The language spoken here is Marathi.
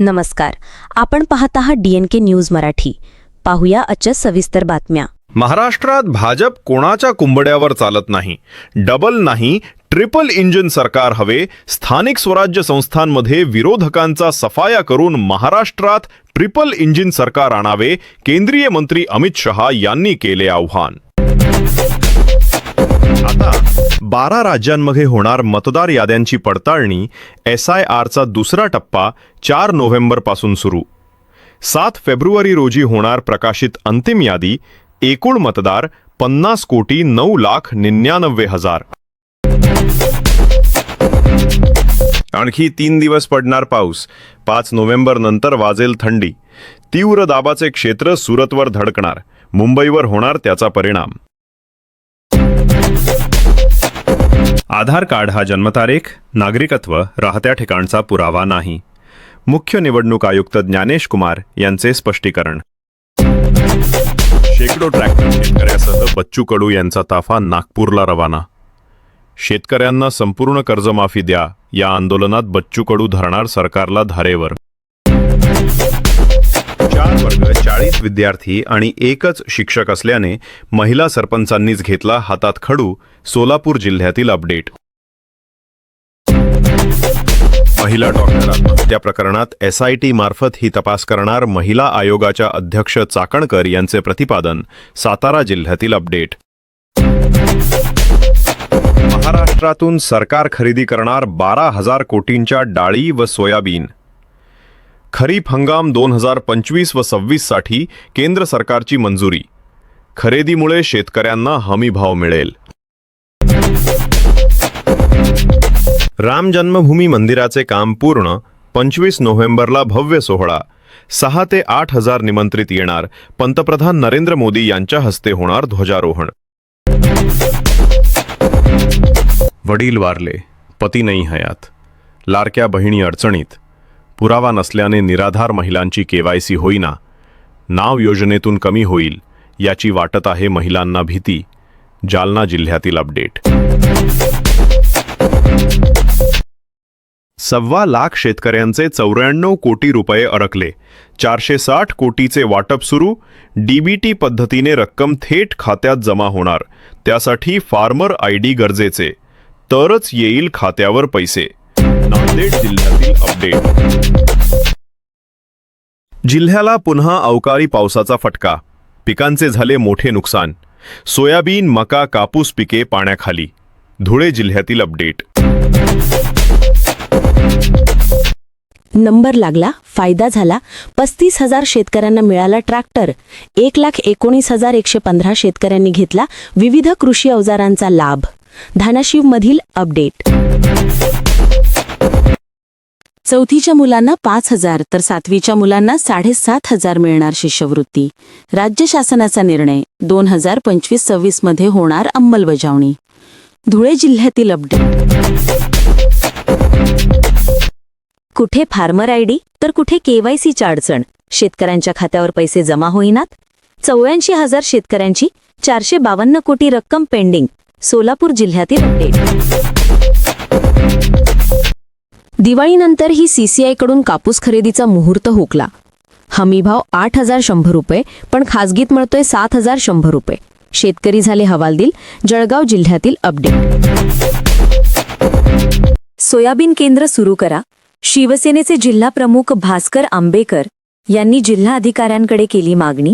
नमस्कार. आपण पाहत आहात डीएनके न्यूज मराठी. पाहूया आजच्या सविस्तर बातम्या. महाराष्ट्रात भाजप कोणाच्या कुंबड्यावर चालत नाही? डबल नाही ट्रिपल इंजिन सरकार हवे स्थानिक स्वराज्य संस्थांमध्ये विरोधकांचा सफाया करून महाराष्ट्रात ट्रिपल इंजिन सरकार आणावे केंद्रीय मंत्री अमित शहा यांनी केले आव्हान. बारा राज्यांमध्ये होणार मतदार याद्यांची पडताळणी एस आय आरचा दुसरा टप्पा चार नोव्हेंबरपासून सुरू. सात फेब्रुवारी रोजी होणार प्रकाशित अंतिम यादी एकूण मतदार पन्नास कोटी नऊ लाख निन्यानव्वे हजार. आणखी तीन दिवस पडणार पाऊस. पाच नोव्हेंबर नंतर वाजेल थंडी. तीव्र दाबाचे क्षेत्र सुरतवर धडकणार. मुंबईवर होणार त्याचा परिणाम. आधार कार्ड हा जन्मतारीख नागरिकत्व राहत्या ठिकाणचा पुरावा नाही. मुख्य निवडणूक आयुक्त ज्ञानेश कुमार यांचे स्पष्टीकरण. शेकडो ट्रॅक्टर शेतकऱ्यासह बच्चू कडू यांचा ताफा नागपूरला रवाना. शेतकऱ्यांना संपूर्ण कर्जमाफी द्या या आंदोलनात बच्चू कडू धरणार सरकारला धारेवर. चार वर्ग चाळीस विद्यार्थी आणि एकच शिक्षक असल्याने महिला सरपंचांनीच घेतला हातात खडू सोलापूर जिल्ह्यातील अपडेट. महिला डॉक्टर आत्महत्या प्रकरणात एसआयटी मार्फत ही तपास करणार महिला आयोगाच्या अध्यक्ष चाकणकर यांचे प्रतिपादन सातारा जिल्ह्यातील अपडेट. महाराष्ट्रातून सरकार खरेदी करणार बारा हजार कोटींच्या डाळी व सोयाबीन. खरीप हंगाम दोन हजार पंचवीस व सव्वीससाठी केंद्र सरकारची मंजुरी. खरेदीमुळे शेतकऱ्यांना हमी भाव मिळेल. राम जन्मभूमी मंदिराचे काम पूर्ण पंचवीस नोव्हेंबरला भव्य सोहळा. सहा ते आठ हजार निमंत्रित येणार पंतप्रधान नरेंद्र मोदी यांच्या हस्ते होणार ध्वजारोहण. वडील वारले पती नाही हयात. लाडक्या बहिणी अडचणीत पुरावा नसल्याने निराधार महिलांची केवायसी होईना नाव योजनेतून कमी होईल याची वाटत आहे महिलांना भीती जालना जिल्ह्यातील अपडेट. सव्वा लाख शेतकऱ्यांचे चौऱ्याण्णव कोटी रुपये अडकले चारशे साठ कोटीचे वाटप सुरू डीबीटी पद्धतीने रक्कम थेट खात्यात जमा होणार त्यासाठी फार्मर आय डी गरजेचे तरच येईल खात्यावर पैसे. नांदेड जिल्ह्यातील अपडेट जिल्ह्याला पुन्हा अवकाळी पावसाचा फटका. पिकांचे झाले मोठे नुकसान. सोयाबीन मका कापूस पिके पाण्याखाली. धुळे जिल्ह्यातील अपडेट नंबर लागला फायदा झाला. पस्तीस हजार शेतकऱ्यांना मिळाला ट्रॅक्टर. एक लाख एकोणीस हजार एकशे पंधरा शेतकऱ्यांनी घेतला विविध कृषी अवजारांचा लाभ. धानाशिवमधील अपडेट चौथीच्या मुलांना पाच हजार तर सातवीच्या मुलांना साडेसात हजार मिळणार शिष्यवृत्ती. राज्य शासनाचा निर्णय दोन हजार पंचवीस सव्वीसमध्ये होणार अंमलबजावणी. धुळे जिल्ह्यातील अपडेट. कुठे फार्मर आयडी तर कुठे केवायसीची अडचण? शेतकऱ्यांच्या खात्यावर पैसे जमा होईनात? चौऱ्याऐंशी हजार शेतकऱ्यांची चारशे बावन्न कोटी रक्कम पेंडिंग. सोलापूर जिल्ह्यातील अपडेट. दिवाळीनंतर ही सीसीआयकडून कापूस खरेदीचा मुहूर्त हुकला. हमीभाव आठ हजार शंभर रुपये पण खासगीत मिळतोय सात हजार शंभर रुपये. शेतकरी झाले हवालदिल जळगाव जिल्ह्यातील अपडेट. सोयाबीन केंद्र सुरू करा. शिवसेनेचे जिल्हा प्रमुख भास्कर आंबेकर यांनी जिल्हा अधिकाऱ्यांकडे केली मागणी.